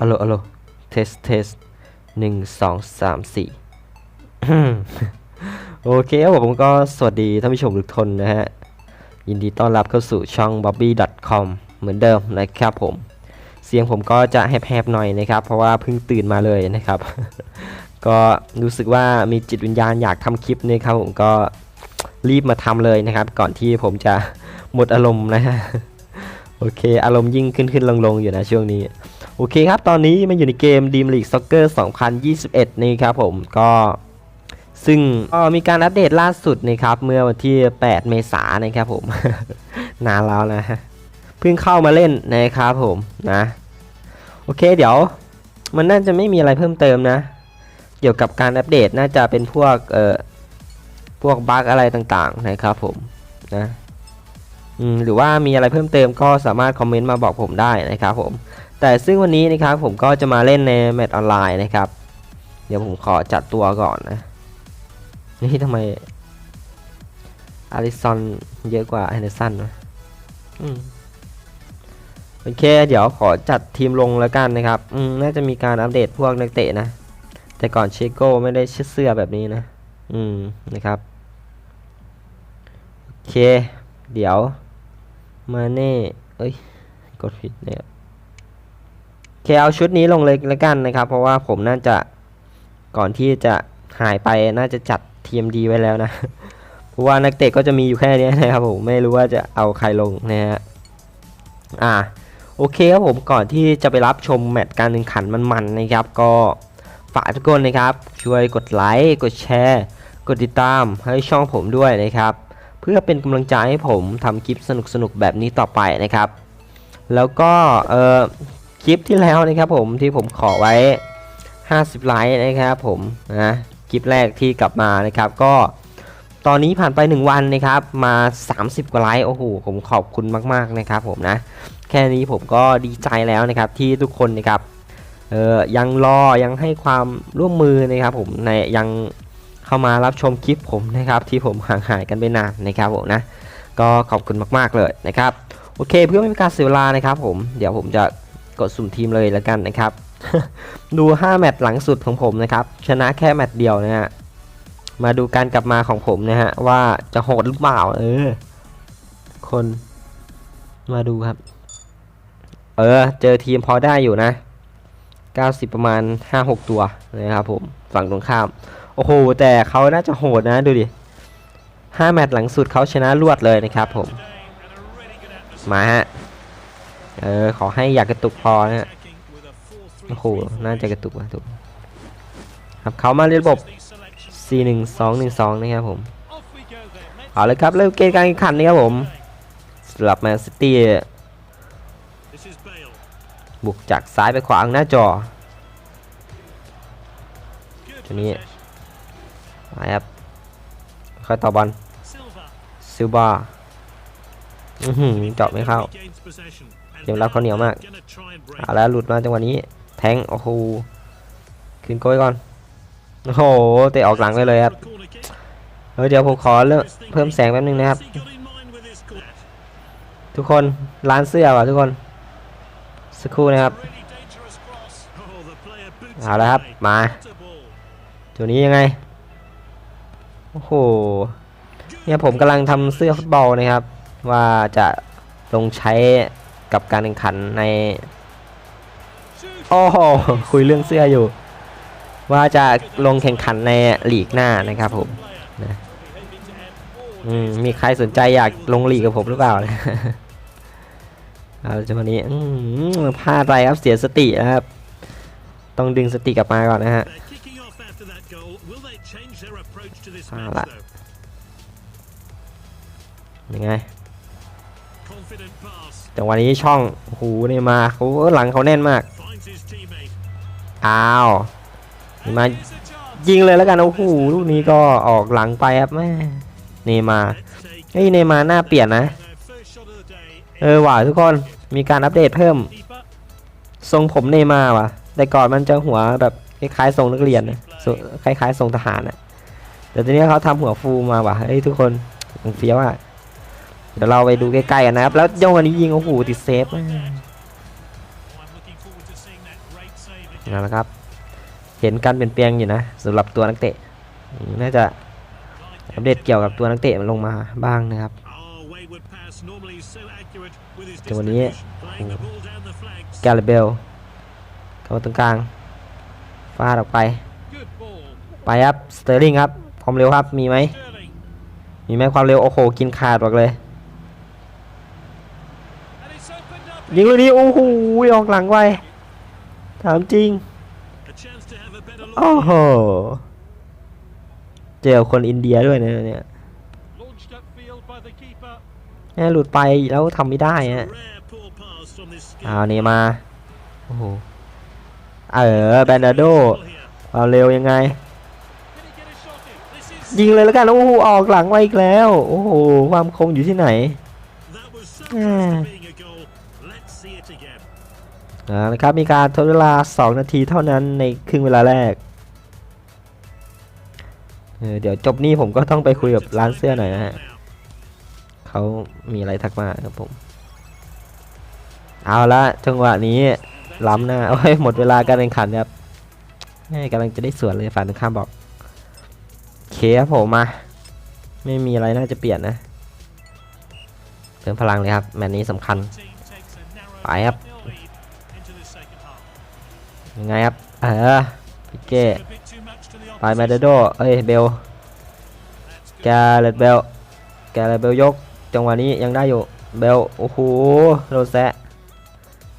อัลโหลอัลโหลเทสเทสหนึ่งสองสามสี่โอเคครับผมก็สวัสดีท่านผู้ชมทุกคนนะฮะ ยินดีต้อนรับเข้าสู่ช่อง bobby.com เหมือนเดิมนะครับผม เสียงผมก็จะแหบๆหน่อยนะครับ เพราะว่าเพิ่งตื่นมาเลยนะครับ ก็รู้สึกว่ามีจิตวิญญาณอยากทำคลิปนะครับผมก็รีบมาทำเลยนะครับ ก่อนที่ผมจะหมดอารมณ์นะฮะ โอเค อารมณ์ยิ่งขึ้นขึ้นลงลงอยู่นะช่วงนี้ โอเคครับ ตอนนี้มันอยู่ในเกม Dream League Soccer 2021 นี่ครับผมก็ซึ่งก็มีการอัปเดตล่าสุดนะครับเมื่อวันที่ 8 เมษายนนะครับผม นานแล้วนะเพิ่งเข้ามาเล่นนะครับผมนะ โอเคเดี๋ยว มันน่าจะไม่มีอะไรเพิ่มเติมนะ เกี่ยวกับการอัปเดตน่าจะเป็นพวกเอ่อพวกบั๊กอะไรต่างๆนะครับผมนะ หรือว่ามีอะไรเพิ่มเติมก็สามารถคอมเมนต์มาบอกผมได้นะครับผม แต่ซึ่งวันนี้นะครับผมก็จะมาเล่นในแมตช์ออนไลน์นะครับ เดี๋ยวผมขอจัดตัวก่อนนะ นี่ทำไมอาริซอนเยอะกว่าแอนเดอร์สันวะโอเค เดี๋ยวขอจัดทีมลงแล้วกันนะครับ น่าจะมีการอัปเดตพวกนักเตะนะ แต่ก่อนเชโก้ไม่ได้ชื่อเสื้อแบบนี้นะ อืม นะครับ โอเค เดี๋ยว มาเน่เอ้ย กดผิดเนี่ยโอเคเอาชุดนี้ลงเลยแล้วกันนะครับ เพราะว่าผมน่าจะก่อนที่จะหายไปน่าจะจัดทีมดีไว้แล้วนะ เพราะว่านักเตะก็จะมีอยู่แค่นี้นะครับผมไม่รู้ว่าจะเอาใครลงนะฮะ อ่าโอเคครับผมก่อนที่จะไปรับชมแมตช์การแข่งขันมันๆนะครับ ก็ฝากทุกคนนะครับ ช่วยกดไลค์ กดแชร์ กดติดตามให้ช่องผมด้วยนะครับ พื่อเป็นกำลังใจให้ผมทำคลิปสนุกๆแบบนี้ต่อไปนะครับ แล้วก็เอ่อคลิปที่แล้วนะครับผมที่ผมขอไว้ 50 ไลค์นะครับผมนะคลิปแรกที่กลับมานะครับ ก็ตอนนี้ผ่านไป 1 วันนะครับ มา 30 กว่าไลค์โอ้โหผมขอบคุณมากๆนะครับ ผมนะแค่นี้ผมก็ดีใจแล้วนะครับที่ทุกคนนะครับเออยังรอยังให้ความร่วมมือนะครับ ผมในยัง เข้ามารับชมคลิปผมนะครับ ที่ผมห่างหายกันไปนานนะครับผมนะ ก็ขอบคุณมากๆเลยนะครับ โอเคเพื่อไม่เป็นการเสียเวลานะครับผมเดี๋ยวผมจะกดสุ่มทีมเลยแล้วกันนะครับ ดู 5 แมตช์หลังสุดของผมนะครับ ชนะแค่แมตช์เดียวนะฮะมาดูการกลับมาของผมนะฮะว่าจะโหดหรือเปล่าเออ คนมาดูครับ เออ เจอทีมพอได้อยู่นะ 90 ประมาณ 5-6 ตัวนะครับผมฝั่งตรงข้าม โอ้โห แต่เขาน่าจะโหดนะดูดิ5แมตช์หลังสุดเขาชนะรวดเลยนะครับผม มาฮะ เออ ขอให้อยากกระตุกพอนะฮะ โอ้โห น่าจะกระตุกว่ะถูกครับเขามาเรียนระบบ 4 1 2 1 2 นะครับผม เอาเลยครับ เริ่มเกมการแข่งขันนะครับผมสำหรับแมนซิตี้บุกจากซ้ายไปขวางหน้าจอตัวนี้ ไปครับค่อยต่อบอลซิลบาอือหือเจาะไม่เข้าเกมรับเขาเหนียวมากเอาแล้วหลุดมาจังหวะนี้ แทงโอ้โหขึ้นโก้ยก่อนโอ้โหเตะออกหลังไปเลยครับเออเดี๋ยวผมขอเริ่มเพิ่มแสงแป๊บนึงนะครับ ทุกคนร้านเสื้อว่ะทุกคนสักครู่นะครับเอาแล้วครับมาตัวนี้ยังไง โอ้โห เนี่ยผมกำลังทำเสื้อฟุตบอลนะครับ ว่าจะลงใช้กับการแข่งขันใน โอ้โห คุยเรื่องเสื้ออยู่ ว่าจะลงแข่งขันในลีกหน้านะครับผมนะอืมมีใครสนใจอยากลงลีกกับผมหรือเปล่าเอาจังหวะนี้อืมพลาดไปครับเสียสตินะครับ ต้องดึงสติกลับมาก่อนนะฮะ เอาละยังไงจังหวะนี้ช่องโอ้โหนี่มาเขาหลังเขาแน่นมากอ้าวนี่มายิงเลยแล้วกันโอ้โหลูกนี้ก็ออกหลังไปครับแม่เนมาเฮ้ยเนมาหน้าเปลี่ยนนะ เออว่ะทุกคนมีการอัปเดตเพิ่ม ทรงผมเนมาว่ะ แต่ก่อนมันจะหัวแบบคล้ายๆทรงนักเรียนนะทรง คล้ายๆทรงทหารนะแต่ทีนี้เขาทำหัวฟูมาว่ะเฮ้ยทุกคนเฟี้ยวอะเดี๋ยวเราไปดูใกล้ๆกันนะครับ แล้วย่งวันนี้ยิงโอ้โหติดเซฟมากเอาละครับ เห็นการเปลี่ยนแปลงอยู่นะสำหรับตัวนักเตะ น่าจะอัปเดตเกี่ยวกับตัวนักเตะมันลงมาบ้างนะครับจังหวะนี้แกลเบลเข้าตรงกลางฟาดออกไป ไปครับสเตอร์ลิงครับความเร็วครับมีไหมมีไหมความเร็วโอ้โหกินขาดบอกเลยยิงลูกนี้โอ้โหออกหลังไวถามจริงโอ้โหเจอคนอินเดียด้วยเนี่ยแม่หลุดไปแล้วทำไม่ได้ฮะเอานี่มาโอ้โหเออแบนดาโดความเร็วยังไง ยิงเลยแล้วกัน โอ้โห ออกหลังไว้อีกแล้ว โอ้โห ความคมอยู่ที่ไหนอ่านะครับ มีการทดเวลา 2 นาทีเท่านั้นในครึ่งเวลาแรกเออเดี๋ยวจบนี่ผมก็ต้องไปคุยกับร้านเสื้อหน่อยนะฮะเขามีอะไรทักมาครับผม เอาละจังหวะนี้ล้ำหน้าโอ้ยหมดเวลาการแข่งขันครับแม่กำลังจะได้สวนเลยฝ่ายตรงข้ามบอกโอ เคครับผมมา ไม่มีอะไรน่าจะเปลี่ยนนะเติมพลังเลยครับ แมตช์นี้สำคัญ ไปครับ ยังไงครับ เออพิเก้ไปแมดโดเอ้ยเบลแกเลตเบลแกเลตเบลยก จังหวะนี้ยังได้อยู่ เบลโอ้โหโดนแซะ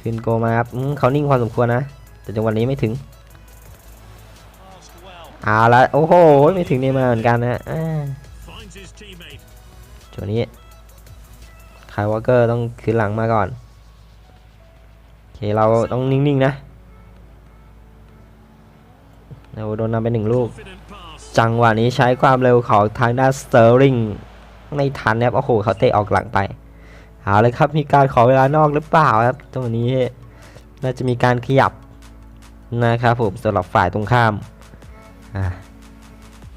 ขึ้นโกมาครับเขานิ่งพอสมควรนะ แต่จังหวะนี้ไม่ถึง เอาละโอ้โหไม่ถึงนี่มาเหมือนกันนะอ่าจังนี้คายวอเกอร์ต้องขึ้นหลังมาก่อนโอเคเราต้องนิ่งๆนะเราโดนนำไปหนึ่งลูก จังหวะนี้ใช้ความเร็วของทางด้านสเตอร์ลิงไม่ทันนะครับโอ้โหเขาเตะออกหลังไปเอาเลยครับมีการขอเวลานอกหรือเปล่าครับตรงนี้น่าจะมีการขยับนะครับผมสำหรับฝ่ายตรงข้าม อ่า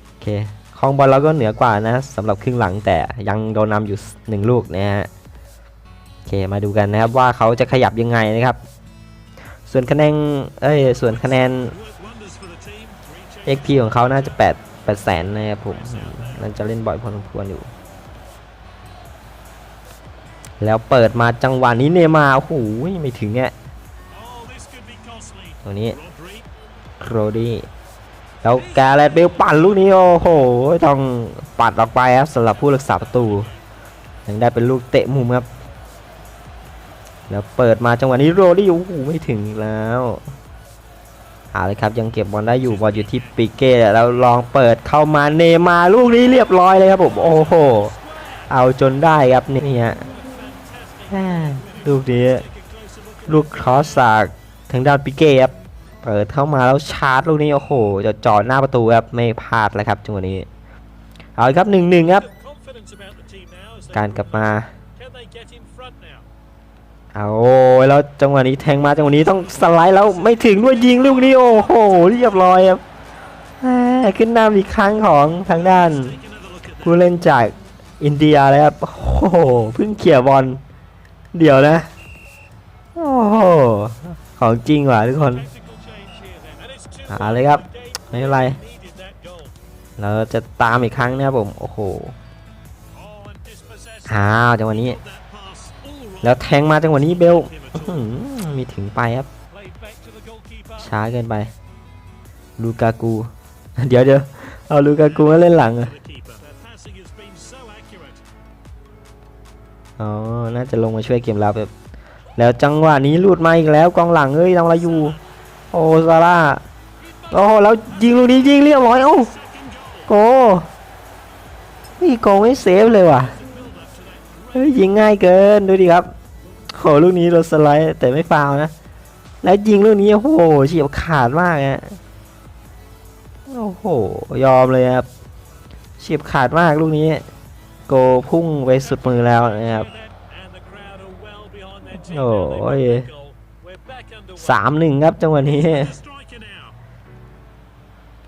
โอเคคองบอลเราก็เหนือกว่านะสำหรับครึ่งหลังแต่ยังโดนนำอยู่หนึ่งลูกนะฮะโอเคมาดูกันนะครับว่าเขาจะขยับยังไงนะครับ ส่วนคะแนนเอ้ยส่วนคะแนน XP ของเขาน่าจะ8 8แสนนะครับผมน่าจะเล่นบ่อยพอสมควรอยู่ แล้วเปิดมาจังหวะนี้เนมาโอ้โหไม่ถึงเนี่ยตรงนี้โรดี้ แล้วแกแลดเบลปั่นลูกนี้โอ้โหต้องปัดออกไปครับสำหรับผู้รักษาประตูยังได้เป็นลูกเตะมุมครับแล้วเปิดมาจังหวะนี้โรดี้โอ้โหไม่ถึงแล้วเอาเลยครับยังเก็บบอลได้อยู่บอลอยู่ที่ปิเก้แล้วลองเปิดเข้ามาเนมาลูกนี้เรียบร้อยเลยครับผมโอ้โหเอาจนได้ครับนี่ฮะลูกนี้ลูกครอสจากทางด้านปิเก้ครับ เปิดเข้ามาแล้วชาร์จลูกนี้โอ้โหจะจอดหน้าประตูครับไม่พลาดเลยครับจังหวะนี้เอาละครับหนึ่งหนึ่งครับ การกลับมาเอาโอ้ยแล้วจังหวะนี้แทงมาจังหวะนี้ต้องสไลด์แล้วไม่ถึงด้วยยิงลูกนี้โอ้โหเรียบร้อยครับขึ้นนำอีกครั้งของทางด้านผู้เล่นจากอินเดียเลยครับโอ้โหเพิ่งเขี่ยบอลเดี๋ยวนะ โอ้โหของจริงว่ะทุกคน หาเลยครับ ไม่เป็นไร เราจะตามอีกครั้งนะครับผม โอ้โห อ้าวจังหวะนี้ แล้วแทงมาจังหวะนี้เบล มีถึงไปครับ ช้าเกินไป ลูกากู เดี๋ยวเดี๋ยวเอาลูกากูมาเล่นหลังอะอ๋อ น่าจะลงมาช่วยเกมรับแบบแล้วจังหวะนี้หลุดมาอีกแล้วกองหลังเอ้ยทำอะไรอยู่ โอซาร่า โอ้โหแล้วยิงลูกนี้ยิงเรียบร้อยโอ้โกนี่โกไม่เซฟเลยว่ะเฮ้ยยิงง่ายเกินดูดิครับโหลูกนี้โดนสไลด์แต่ไม่ฟาวนะ แล้วยิงลูกนี้โอ้โหเฉียบขาดมากฮะโอ้โหยอมเลยครับเฉียบขาดมากลูกนี้ โกพุ่งไปสุดมือแล้วนะครับโอ้ยสามหนึ่งครับจังหวะนี้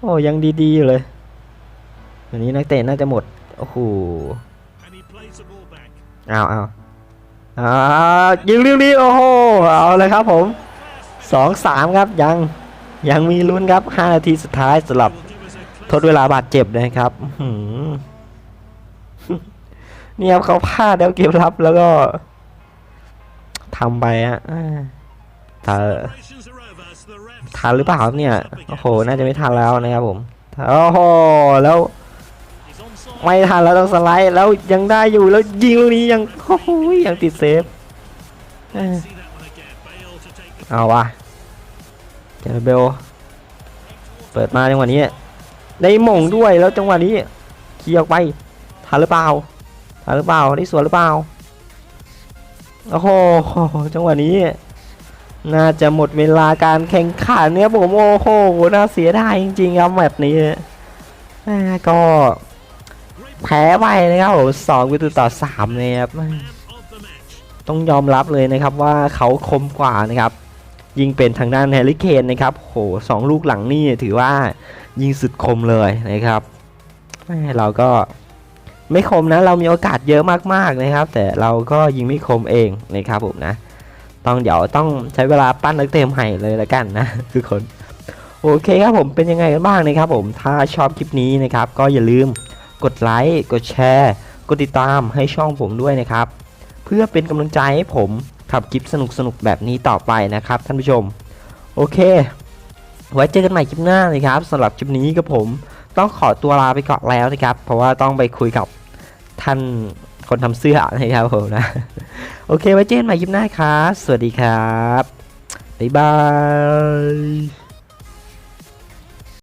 โอ้ยังดีๆอยู่เลยวันนี้นักเตะน่าจะหมด โอ้โหเอาเอาเอายิงเรื่องนี้โอ้โหเอาเลยครับผมสองสามครับยังยังมีลุ้นครับ5นาทีสุดท้ายสำหรับทดเวลาบาดเจ็บนะครับเนี่ยครับเขาพลาดแล้วเกมรับแล้วก็ทำไปอะอ่าถ้า ทันหรือเปล่าครับเนี่ย โอ้โห น่าจะไม่ทันแล้วนะครับผม โอ้โห แล้ว ไม่ทันแล้วต้องสไลด์แล้วยังได้อยู่แล้วยิงลูกนี้ยัง โอ้โหยังติดเซฟ เอาวะเจอเบล เปิดมาจังหวะนี้ ได้หม่งด้วยแล้วจังหวะนี้เคลียร์ออกไป ทันหรือเปล่า ทันหรือเปล่า ได้สวนหรือเปล่า โอ้โห จังหวะนี้ น่าจะหมดเวลาการแข่งขันเนี่ยผมโอ้โหน่าเสียดายจริงๆครับแบบนี้ก็แพ้ไปนะครับผมสองประตูต่อสามนะครับต้องยอมรับเลยนะครับว่าเขาคมกว่านะครับ ยิงเป็นทางด้านแฮร์รี่เคนนะครับโหสองลูกหลังนี่ถือว่ายิงสุดคมเลยนะครับเราก็ไม่คมนะเรามีโอกาสเยอะมากๆนะครับ แต่เราก็ยิงไม่คมเองนะครับผมนะ ต้องเดี๋ยวต้องใช้เวลาปั้นนักเตะใหม่เลยละกันนะทุกคนโอเคครับผมเป็นยังไงกันบ้างนะครับผมถ้าชอบคลิปนี้นะครับก็อย่าลืมกดไลค์กดแชร์กดติดตามให้ช่องผมด้วยนะครับ เพื่อเป็นกำลังใจให้ผมทำคลิปสนุกๆแบบนี้ต่อไปนะครับท่านผู้ชม โอเค ไว้เจอกันใหม่คลิปหน้านะครับสำหรับคลิปนี้กับผม ต้องขอตัวลาไปก่อนแล้วนะครับ เพราะว่าต้องไปคุยกับท่าน คนทำเสื้อนะครับผมนะ โอเคไว้เจอกันใหม่คลิปหน้าครับ สวัสดีครับ บ๊ายบาย